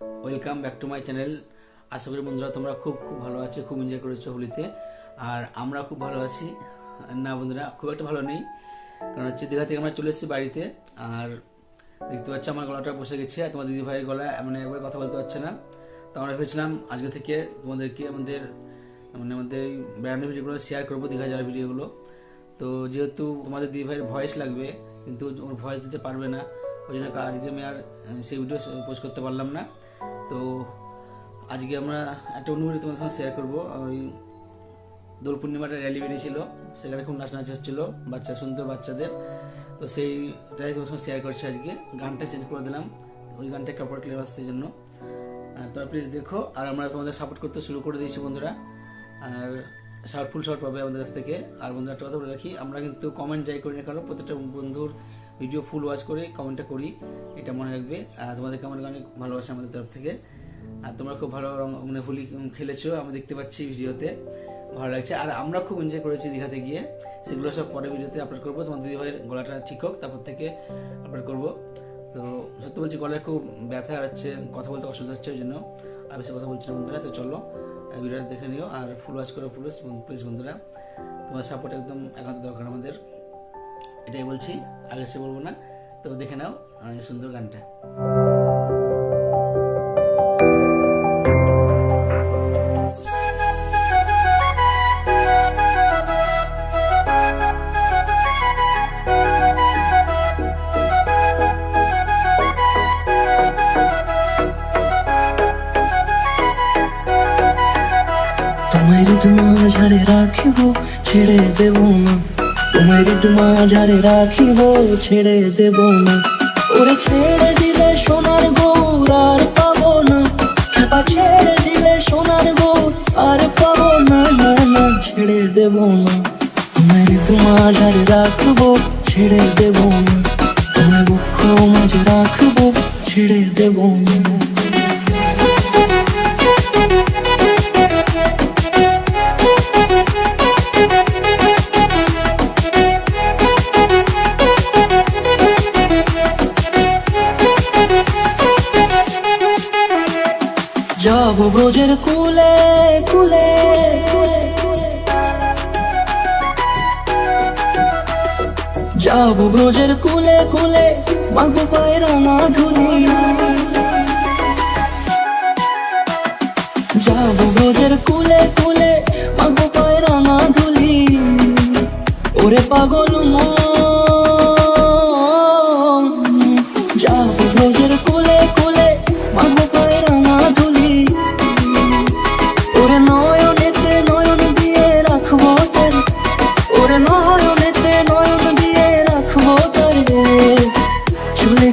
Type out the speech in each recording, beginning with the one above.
Welcome back to my channel আশা করি বন্ধুরা তোমরা খুব খুব ভালো আছো, খুব এনজয় করেছ হোলিতে। আর আমরা খুব ভালো আছি। না বন্ধুরা, খুব একটা ভালো নেই। কারণ হচ্ছে দীঘা থেকে আমরা চলে এসেছি বাড়িতে। আর দেখতে পাচ্ছি আমার গলাটা বসে গেছে আর তোমার দিদি ভাইয়ের গলা মানে একবার কথা বলতে পারছে না। তো আমরা ভেবেছিলাম আজকে থেকে তোমাদেরকে আমাদের মানে আমাদের ব্র্যান্ডের ভিডিওগুলো শেয়ার করব, দীঘা যাওয়ার ভিডিওগুলো তো যেহেতু তোমাদের দিদি ভাইয়ের ভয়েস লাগবে, কিন্তু ওর ভয়েস দিতে পারবে না। ওই জন্য আজকে আমি আর সেই ভিডিও পোস্ট করতে পারলাম না। তো আজকে আমরা একটা অনুভূতি তোমার সঙ্গে শেয়ার করব। ওই দোল পূর্ণিমাটা র্যালি বেরিয়েছিল, সেখানে খুব নাচ নাচ হচ্ছিল, বাচ্চা, সুন্দর বাচ্চাদের। তো সেইটাই তোমার সঙ্গে শেয়ার করছি আজকে। গানটা চেঞ্জ করে দিলাম, ওই গানটা কাপড় ক্লিয়ার আসছে জন্য। তোমরা প্লিজ দেখো, আর আমরা তোমাদের সাপোর্ট করতে শুরু করে দিয়েছি বন্ধুরা। আর শার্ট ফুল শর্ট পাবে আমাদের কাছ থেকে। আর বন্ধুরা একটা কথা বলে রাখি, আমরা কিন্তু কমেন্ট যাই করি না কারণ প্রত্যেকটা বন্ধুর ভিডিও ফুল ওয়াচ করে কমেন্টটা করি, এটা মনে রাখবে। আর তোমাদেরকে আমাদের অনেক ভালোবাসা আমাদের তরফ থেকে। আর তোমরা খুব ভালো মানে হোলি খেলেছো, আমি দেখতে পাচ্ছি ভিডিওতে। ভালো লাগছে। আর আমরা খুব এনজয় করেছি দীঘাতে গিয়ে। সেগুলো সব পরে ভিডিওতে আপলোড করব। তোমার দিদি ভাইয়ের গলাটা ঠিক হোক, তারপর থেকে আপলোড করব। তো সত্যি বলছি, গলায় খুব ব্যথা হচ্ছে কথা বলতে অসুবিধা হচ্ছে ওই জন্য। আর বেশি কথা বলছি বন্ধুরা, তো চলো ভিডিওটা দেখে নিও। আর ফুল ওয়াচ করো প্লিজ প্লিজ বন্ধুরা তোমার সাপোর্ট একদম একান্ত দরকার আমাদের। এটাই বলছি আগে সে বলব না। তো দেখে নাও সুন্দর গানটা। তোমার মাঝারে রাখিব, ছেড়ে দেব না। তোমার মাঝারে রাখিব, ছেড়ে দেব না। ওরে ছেড়ে দিলে সোনার গৌর আর পাবো না। ছেড়ে দিলে সোনার গৌর আর পাবো না না ছেড়ে দেব না। তোমার মাঝারে রাখব, ছেড়ে দেব না। যাব ব্রজের কুলে কুলে। যাব ব্রজের কুলে কুলে মাগো পায়ের মাধুরী। যাব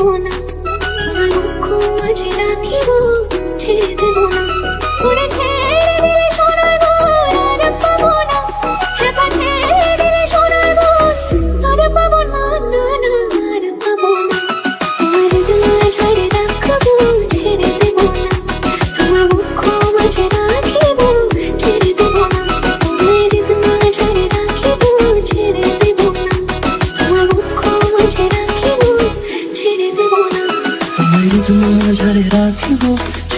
ছেড়ে